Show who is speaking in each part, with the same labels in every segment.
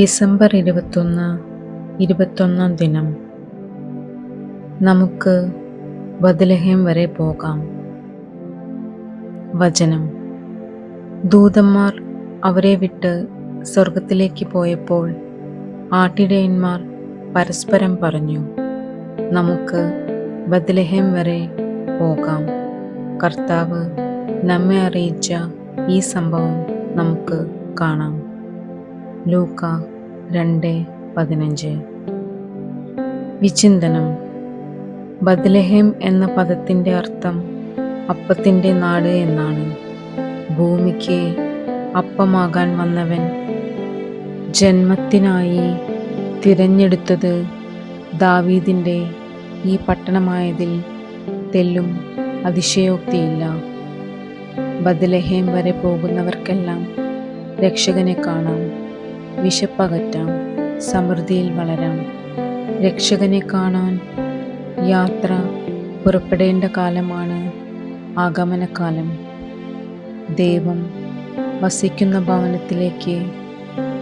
Speaker 1: December ഇരുപത്തൊന്ന് ഇരുപത്തൊന്നാം ദിനം. നമുക്ക് ബദലഹേം വരെ പോകാം. വചനം. ദൂതന്മാർ അവരെ വിട്ട് സ്വർഗത്തിലേക്ക് പോയപ്പോൾ ആട്ടിടയന്മാർ പരസ്പരം പറഞ്ഞു നമുക്ക് ബദലഹേം വരെ പോകാം. കർത്താവ് നമ്മെ അറിയിച്ച ഈ സംഭവം നമുക്ക് കാണാം. ലൂക്ക രണ്ട് പതിനഞ്ച്. വിചിന്തനം. ബദ്ലഹേം എന്ന പദത്തിന്റെ അർത്ഥം അപ്പത്തിന്റെ നാട് എന്നാണ്. ഭൂമിക്ക് അപ്പമാകാൻ വന്നവൻ ജന്മത്തിനായി തിരഞ്ഞെടുത്തത് ദാവീദിന്റെ ഈ പട്ടണമായതിൽ തെല്ലും അതിശയോക്തിയില്ല. ബദലഹേം വരെ പോകുന്നവർക്കെല്ലാം രക്ഷകനെ കാണാം. വിശപ്പകറ്റാം സമൃദ്ധിയിൽ വളരാം. രക്ഷകനെ കാണാൻ യാത്ര പുറപ്പെടേണ്ട കാലമാണ് ആഗമനകാലം. ദൈവം വസിക്കുന്ന ഭവനത്തിലേക്ക്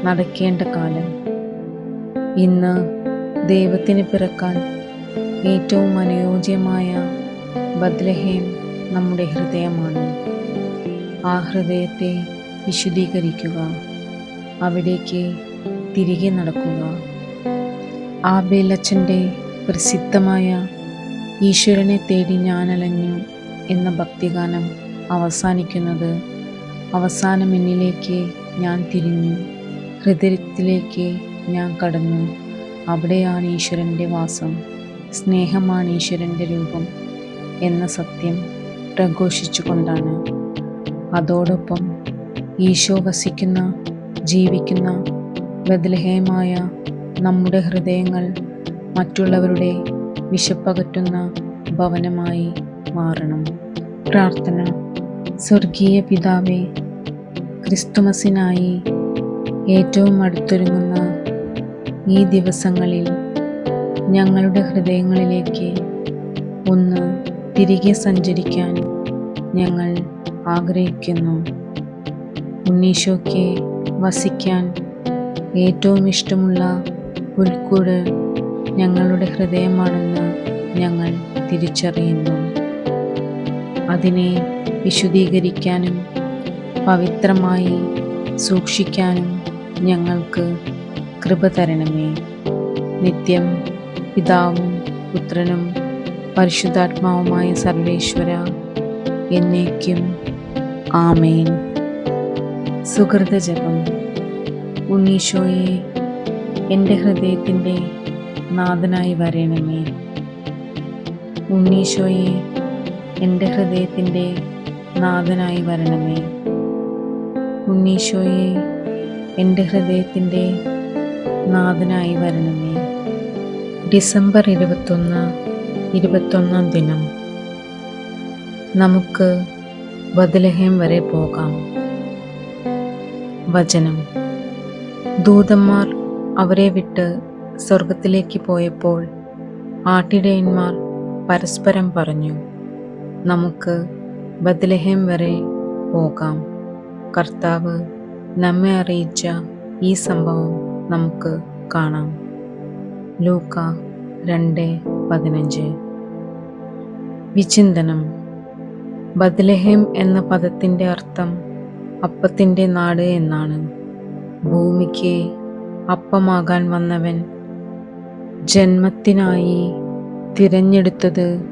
Speaker 1: നടക്കേണ്ട കാലം. ഇന്ന് ദൈവത്തിന് പിറക്കാൻ ഏറ്റവും അനുയോജ്യമായ ബദ്ലഹേം നമ്മുടെ ഹൃദയമാണ്. ആ ഹൃദയത്തെ വിശുദ്ധീകരിക്കുക. അവിടേക്ക് തിരികെ നടക്കുക. ആബേലച്ഛന്റെ പ്രസിദ്ധമായ ഈശ്വരനെ തേടി ഞാനലഞ്ഞു എന്ന ഭക്തിഗാനം അവസാനിക്കുന്നത് അവസാനം എന്നിലേക്ക് ഞാൻ തിരിഞ്ഞു. ഹൃദയത്തിലേക്ക് ഞാൻ കടന്നു. അവിടെയാണ് ഈശ്വരന്റെ വാസം. സ്നേഹമാണ് ഈശ്വരന്റെ രൂപം എന്ന സത്യം പ്രഘോഷിച്ചുകൊണ്ടാണ്. അതോടൊപ്പം ഈശോ വസിക്കുന്ന ജീവിക്കുന്ന ബദലഹേമായ നമ്മുടെ ഹൃദയങ്ങൾ മറ്റുള്ളവരുടെ വിശപ്പകറ്റുന്ന ഭവനമായി മാറണം. പ്രാർത്ഥന. സ്വർഗീയ പിതാവേ ക്രിസ്തുമസിനായി ഏറ്റവും അടുത്തൊരുങ്ങുന്ന ഈ ദിവസങ്ങളിൽ ഞങ്ങളുടെ ഹൃദയങ്ങളിലേക്ക് ഒന്ന് തിരികെ സഞ്ചരിക്കാൻ ഞങ്ങൾ ആഗ്രഹിക്കുന്നു. ഉണ്ണീശോയ്ക്ക് വസിക്കാൻ ഏറ്റവും ഇഷ്ടമുള്ള പുൽക്കൂട് ഞങ്ങളുടെ ഹൃദയമാണെന്ന് ഞങ്ങൾ തിരിച്ചറിയുന്നു. അതിനെ വിശുദ്ധീകരിക്കാനും പവിത്രമായി സൂക്ഷിക്കാനും ഞങ്ങൾക്ക് കൃപ തരണമേ. നിത്യം പിതാവും പുത്രനും പരിശുദ്ധാത്മാവുമായ സർവേശ്വര എന്നേക്കും ആമേൻ. സുഹൃതജപം. ഉണ്ണീശോയെ എന്റെ ഹൃദയത്തിന്റെ നാഥനായി വരണമേ. ഉണ്ണീശോയെ എന്റെ ഹൃദയത്തിന്റെ നാഥനായി വരണമേ. ഉണ്ണീശോയെ എന്റെ ഹൃദയത്തിന്റെ നാഥനായി വരണമേ. ഡിസംബർ ഇരുപത്തൊന്ന് ഇരുപത്തൊന്നാം ദിനം. നമുക്ക് ബദലഹേം വരെ പോകാം. വചനം. ദൂതന്മാർ അവരെ വിട്ട് സ്വർഗത്തിലേക്ക് പോയപ്പോൾ ആട്ടിടയന്മാർ പരസ്പരം പറഞ്ഞു നമുക്ക് ബദലഹേം വരെ പോകാം. കർത്താവ് നമ്മെ അറിയിച്ച ഈ സംഭവം നമുക്ക് കാണാം. ലൂക്ക രണ്ട് പതിനഞ്ച്. വിചിന്തനം. ബദ്ലഹേം എന്ന പദത്തിന്റെ അർത്ഥം അപ്പത്തിന്റെ നാട് എന്നാണ്. ഭൂമിക്ക് അപ്പമാകാൻ വന്നവൻ ജന്മത്തിനായി തിരഞ്ഞെടുത്തത്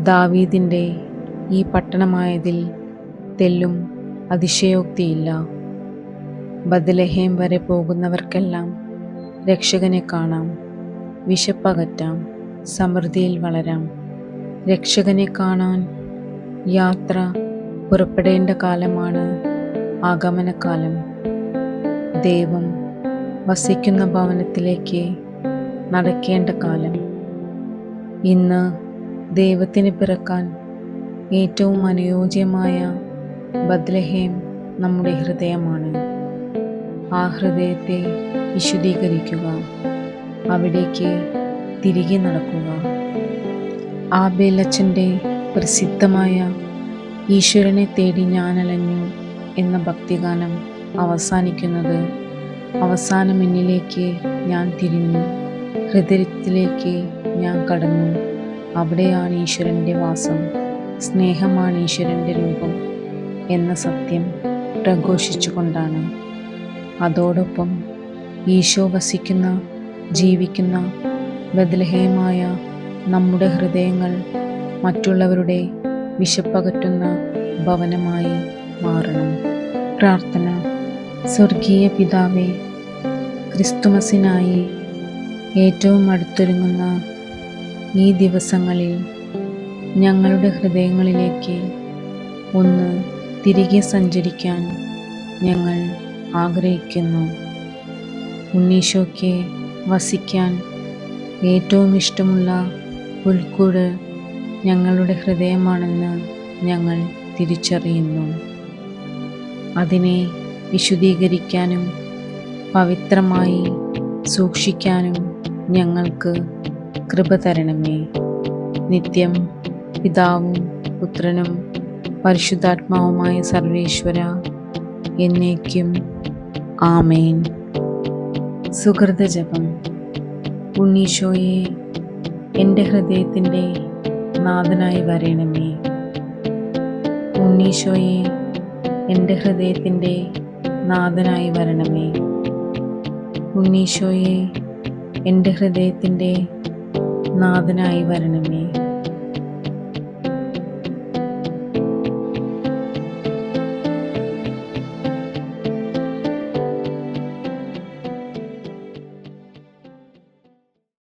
Speaker 1: ദാവീദിന്റെ ഈ പട്ടണമായതിൽ തെല്ലും അതിശയോക്തിയില്ല. ബദലഹേം വരെ പോകുന്നവർക്കെല്ലാം രക്ഷകനെ കാണാം. വിശപ്പകറ്റാം. സമൃദ്ധിയിൽ വളരാം. രക്ഷകനെ കാണാൻ യാത്ര പുറപ്പെടേണ്ട കാലമാണ് ആഗമനകാലം. ദൈവം വസിക്കുന്ന ഭവനത്തിലേക്ക് നടക്കേണ്ട കാലം. ഇന്ന് ദൈവത്തിന് പിറക്കാൻ ഏറ്റവും അനുയോജ്യമായ ബദ്ലഹേം നമ്മുടെ ഹൃദയമാണ്. ആ ഹൃദയത്തെ വിശുദ്ധീകരിക്കുക. അവിടേക്ക് തിരികെ നടക്കുക. ആ ബേലച്ചന്റെ പ്രസിദ്ധമായ ഈശ്വരനെ തേടി ഞാനലഞ്ഞു എന്ന ഭക്തിഗാനം അവസാനിക്കുന്നത് അവസാനം എന്നിലേക്ക് ഞാൻ തിരിഞ്ഞു. ഹൃദയത്തിലേക്ക് ഞാൻ കടന്നു. അവിടെയാണ് ഈശ്വരന്റെ വാസം. സ്നേഹമാണ് ഈശ്വരന്റെ രൂപം എന്ന സത്യം പ്രഘോഷിച്ചുകൊണ്ടാണ്. അതോടൊപ്പം ഈശോ വസിക്കുന്ന ജീവിക്കുന്ന ബദലഹേമായ നമ്മുടെ ഹൃദയങ്ങൾ മറ്റുള്ളവരുടെ വിശപ്പകറ്റുന്ന ഭവനമായി മാറണം. പ്രാർത്ഥന. സ്വർഗീയ പിതാവേ ക്രിസ്തുമസിനായി ഏറ്റവും അടുത്തൊരുങ്ങുന്ന ഈ ദിവസങ്ങളിൽ ഞങ്ങളുടെ ഹൃദയങ്ങളിലേക്ക് ഒന്ന് തിരികെ സഞ്ചരിക്കാൻ ഞങ്ങൾ ആഗ്രഹിക്കുന്നു. ഉണ്ണീശോയ്ക്ക് വസിക്കാൻ ഏറ്റവും ഇഷ്ടമുള്ള പുൽക്കൂട് ഞങ്ങളുടെ ഹൃദയമാണെന്ന് ഞങ്ങൾ തിരിച്ചറിയുന്നു. അതിനെ വിശുദ്ധീകരിക്കാനും പവിത്രമായി സൂക്ഷിക്കാനും ഞങ്ങൾക്ക് കൃപ തരണമേ. നിത്യം പിതാവും പുത്രനും പരിശുദ്ധാത്മാവുമായ സർവേശ്വര എന്നേക്കും ആമേൻ. സുഹൃതജപം ഉണ്ണീശോയെ എന്റെ ഹൃദയത്തിന്റെ നാഥനായി വരണമേ. ഉണ്ണീശോയെ എന്റെ ഹൃദയത്തിന്റെ നാഥനായി വരണമേ. ഉണ്ണീശോയെ എന്റെ ഹൃദയത്തിന്റെ നാഥനായി വരണമേ.